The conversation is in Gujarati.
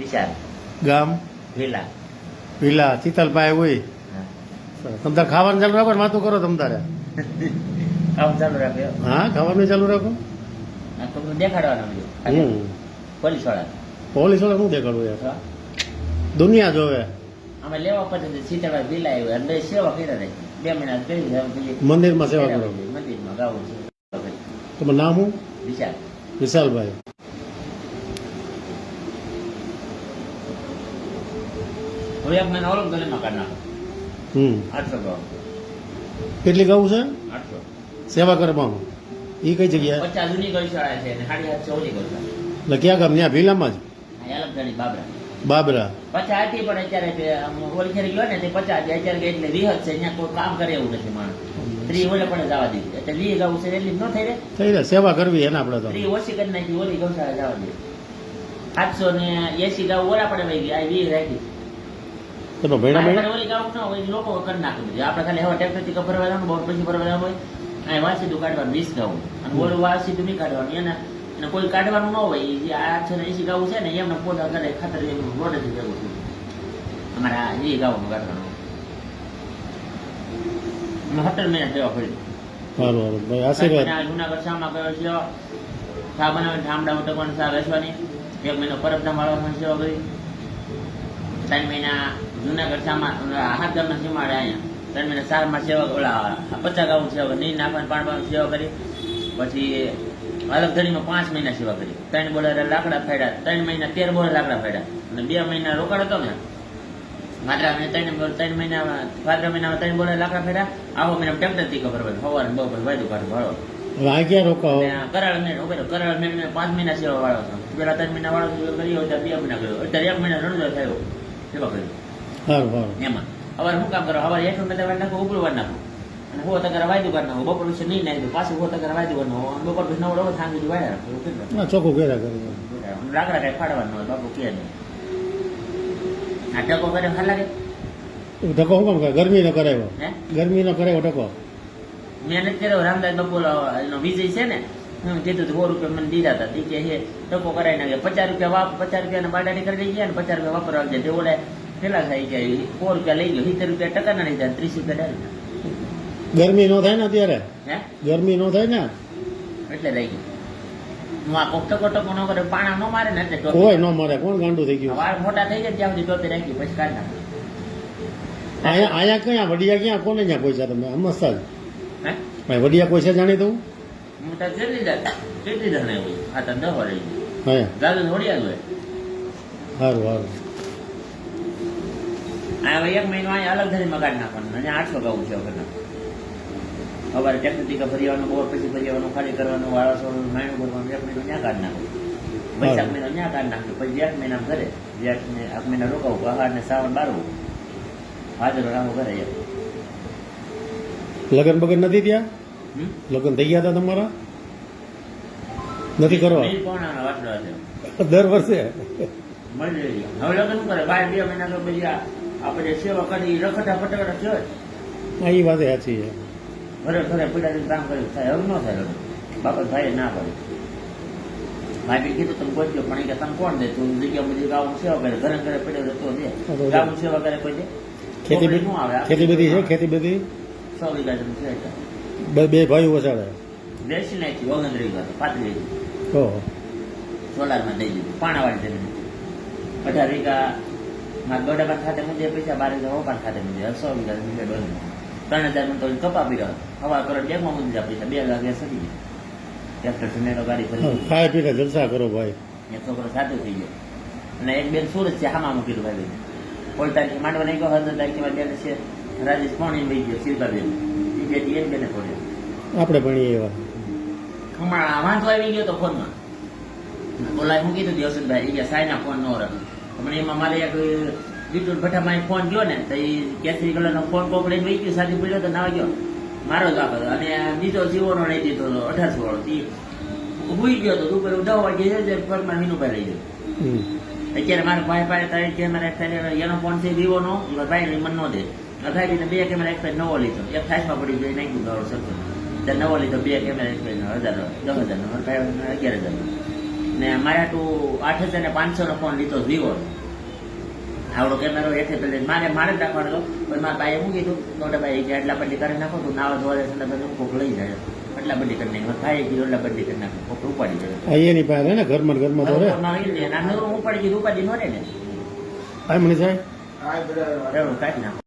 વિશાલ ગામ? ભીલા વિલા ચિતલભાઈ હોય. તમ તારે ખાવાનું ચાલુ રાખો વાતું કરો તમ તારે. ખાવાનું ચાલુ રાખ્યો હા ખાવાનું ચાલુ રાખો. દેખાડવાનું પોલીસવાળા પોલીસવાળા શું દેખાડવું યાર? દુનિયા જોવે. અમે લેવા પછી સીતાભાઈ ભીલા આવ્યો અને સેવા કરી રાખી બે મહિના કરી મંદિરમાં સેવા કરો. મંદિરમાં ગાવું છે. તમારું નામ હું વિશાલ. વિશાલભાઈ. હવે એક મહિના ઓલો ગલીમાં કાઢ નાખો. હમ. આઠસો ગાવ કેટલી ગાવું છે? આઠસો. સેવા કરવામાં એ કઈ જગ્યાએ? પચાસ જૂની ગૌશાળા છે અને સાડી આઠસો ઓછી ગૌશાળા એટલે ક્યાં ગામ? ત્યાં ભીલામાં જ? અહીં બાબરા. બાબરા. પચાસ હતી પણ અત્યારે ઓલી ખેરી ગયો ને તે પચાસ હતી. અત્યારે એટલે વિહત છે અહીંયા કોઈ કામ કરે એવું નથી માણસ. સ્ત્રી ઓલે પણ જવા દીધી એટલે લી ગાવું છે એટલી ન થઈ રહે. થઈ રહે સેવા કરવી એને આપણે તો. ત્રી ઓછી કરી નાખી ઓલી ગૌશાળા જવા દે. સાતસો ને એસી ગાવ ઓલા પડે ગયા આ વીસ રાખી. તમે ભેણા ભેણા લોકો કરી નાખે બધું. આપણે ખાલી હવે ટ્રેક્ટરથી ભરવા જવાનું બહુ પછી ભરવા જવાનું હોય અહીં વાસી સીધું કાઢવાનું વીસ ગાવું અને બોર વાસી સીધું નહીં કાઢવાનું એને એને કોઈ કાઢવાનું ન હોય. જે આ છે ને એસી ગાવું છે ને એમને પોતા કરે ખાતર એનું રોડ જ ભેગું થયું. અમારે આ એ ગાવું કાઢવાનું. સત્તર મહિના સારું ભાઈ આશીર્વાદ. જુનાગઢ શામાં ગયો છે. ચા બનાવીને ઠામડા ઉટકવાની ચા વેચવાની. એક મહિનો પરબધામ વાળવાની સેવા કરી ત્રણ મહિના જુનાગઢ સામાન હાથ ગામના સીમાડે અહીંયા. ત્રણ મહિના સારમાં સેવા ઓલા પચાસ ગાઉં સેવા નહીં નાખવાની પાણ પાણ સેવા કરી પછી અલગ ધડીમાં પાંચ મહિના સેવા કરી. ત્રણ બોલે લાકડા ફેડ્યા ત્રણ મહિના તેર બોલે લાકડા ફેડ્યા. અને બે મહિના રોકાડો હતો ને. માત્રા મહિના ત્રણ ત્રણ મહિના ભાદ્ર મહિનામાં ત્રણ બોલર લાકડા ફેડ્યા. આવો મહિના ટેમ્પરથી ખબર પડે. સવારે બહુ વાયદું કાઢું ભાડો હવે રોકાવો? કરાળ મેં ઉભેલો કરાળ મેં મેં પાંચ મહિના સેવા વાળો હતો. પેલા ત્રણ મહિના વાળો સેવા કરી હોય ત્યારે બે મહિના કર્યો. અત્યારે એક મહિના રણજો થયો. સેવા કરી સારું સારું એમાં. હવે શું કામ કરો? હવે હેઠું મેં વાર નાખો ઉપલું વાર નાખો. અને હો તકર વાયદું કરી નાખો. બપોર પછી નહીં નાખી દો પાછું હો તકર વાયદું કરી નાખો. બપોર પછી નવડો થાંગ સુધી વાળા રાખો ચોખ્ખું કર્યા કરી. લાકડા કઈ ફાડવાનું હોય બાપુ કે નહીં. આ ટકો કરે હાલ લાગે? ટકો શું કામ કરે? ગરમી નો કરાવ્યો. હે? ગરમી નો કરાવ્યો ટકો મહેનત કર્યો. રામદાસ બપોલ એનો વિજય છે ને? હું કીધું સો રૂપિયા મને દીધા હતા. કે હે ટકો કરાવી નાખે. પચાસ રૂપિયા વાપ પચાસ રૂપિયા બાડાની કરી ગયા ને પચાસ રૂપિયા વાપરવા જાય તે ઓલે પેલા થાય ગયા સો રૂપિયા લઈ ગયો સિત્તેર રૂપિયા ટકા ના લીધા ત્રીસ રૂપિયા ડાલ. ગરમી નો થાય ને અત્યારે? હે? ગરમી નો થાય ને? એટલે લઈ ગયો હું આ કોક ટકો ટકો ન પાણા ન મારે ને એટલે કોઈ ન મરે કોણ ગાંડું થઈ ગયું? વાળ મોટા થઈ જાય ત્યાં સુધી રાખી પછી કાઢ અહીંયા અહીંયા ક્યાં? વડિયા ક્યાં? કોને ત્યાં પૈસા તમે? અમસ્તા હે? ભાઈ વડિયા પૈસા જાણી તો કેટલી જાય કેટલી જણ એવું આ તો દહ રહી હે દાદુ થોડી જ હોય સારું સારું આ એક મહિનો અહીંયા અલગ ધરીમાં મગાડ નાખવાનું. અને આઠસો ગાવું છે વગર સવારે ટેકનિક આવવાનું બોર પછી ફરિયાવાનું ખાલી કરવાનું વાળા માયણું ભરવાનું એક મહિનો ત્યાં કાઢ નાખું. વૈશાખ મહિનો ત્યાં કાઢ નાખ્યું પછી જેઠ મહિના ઘરે જેઠ ને આઠ મહિના રોકાવું. પહાડ ને શ્રાવણ બારવું. હાજર રાખવું ઘરે. લગ્ન બગન નથી ત્યાં? લગ્ન થઈ ગયા હતા તમારા? નથી કરવા? દર વર્ષે? મળી રહી. હવે લગ્ન કરે. બાર બે મહિના તો પછી આ આપણે સેવા કરી રખડા ફટાકડા કહેવાય. હા એ વાત સાચી છે. ઘરે ઘરે પીડા કામ કર્યું થાય હવે ન થાય બાપા ભાઈ ના પડે. ભાઈ કીધું તમે કોઈ પણ કે તમે કોણ દે? તું જગ્યા બધી ગાવું સેવા કરે ઘરે ઘરે પડ્યો રહેતો દે. ગાવું સેવા કરે કોઈ દે? ખેતી શું આવે? ખેતી બધી છે ખેતી બધી? સો વીઘા જમીન છે બે બે ભાઈઓ વસાડે બેસી નાખી ઓગણત્રીસ વીઘા પાત્રીસ વીઘા સોલારમાં દઈ દીધું પાણાવાળી જમીન અઢાર વીઘા મારા પણ ખાતે મૂકી પૈસા બારે વીઘા પણ ખાતે મૂકી સો વીઘા જમીન છે. ત્રણ હજારનું તો કપા પી રહ્યો હવા કરોડ બેગમાં મૂકી દીધા પૈસા બે લાખ ગયા સડી ગયા. ટ્રેક્ટર સુનેરો ગાડી ફરી ખાય પીને જલસા કરો ભાઈ. એક છોકરો સાચો થઈ ગયો. અને એક બેન સુરત છે હામાં મૂકી ભાઈ કોઈ તારીખે માંડવા નહીં ગયો હજાર તારીખે બેન છે રાજેશ પાણી વહી ગયો શિલ્પાબેન એ બે એક બેને પડ્યો આપણે ભણીએ એવા. હમણાં વાંધો આવી ગયો તો ફોનમાં. બોલાય હું કીધું દિવસનભાઈ એ કે સાયના ફોન નો રમે હમણાં એમાં મારે એક વિપુલ ભઠ્ઠામાં ફોન ગયો ને તો એ કેસરી કલરનો ફોન પકડીને વહી ગયો સાથે પડ્યો તો ના ગયો. મારો જ આપો અને બીજો જીવોનો લઈ દીધો હતો અઢારસો વાળો ઈ હુઈ ગયો તો ઉપર દસ વાગે છે પગમાં મીનુભાઈ લઈ ગયો. અત્યારે મારા ભાઈ પાસે તારીખ કેમેરા એક એનો ફોન છે વિવો નો ભાઈ ને મન નો દે. અખાઈ બે કેમેરા એક નવો લીધો. એક ખાસમાં પડી ગયો નાખ્યું ગાળો સરખો. નવો લીધો બે કેમેરા એક હજાર દસ હજાર નો ભાઈ અગિયાર હજાર. નો ને મારે તું આઠ હજાર ને પાંચસો નો ફોન લીધો વિવો આવડો કેમેરો હેઠે પેલે મારે મારે જ રાખવાનો હતો. પણ મારા ભાઈએ શું કીધું? મોટા ભાઈ કે એટલા બધી કરી નાખો તું નાવા ધોવા જશે એટલે બધું કોક લઈ જાય. એટલા બધી કરી નાખી. ભાઈ કીધું એટલા બધી કરી નાખો. કોક ઉપાડી જાય આ એની પાસે ને ઘરમાં ઘરમાં ધોરે રહે. ના ઉપાડી કીધું ઉપાડી નો. રે ને આ મને જાય આ બરાબર કાઢી નાખો.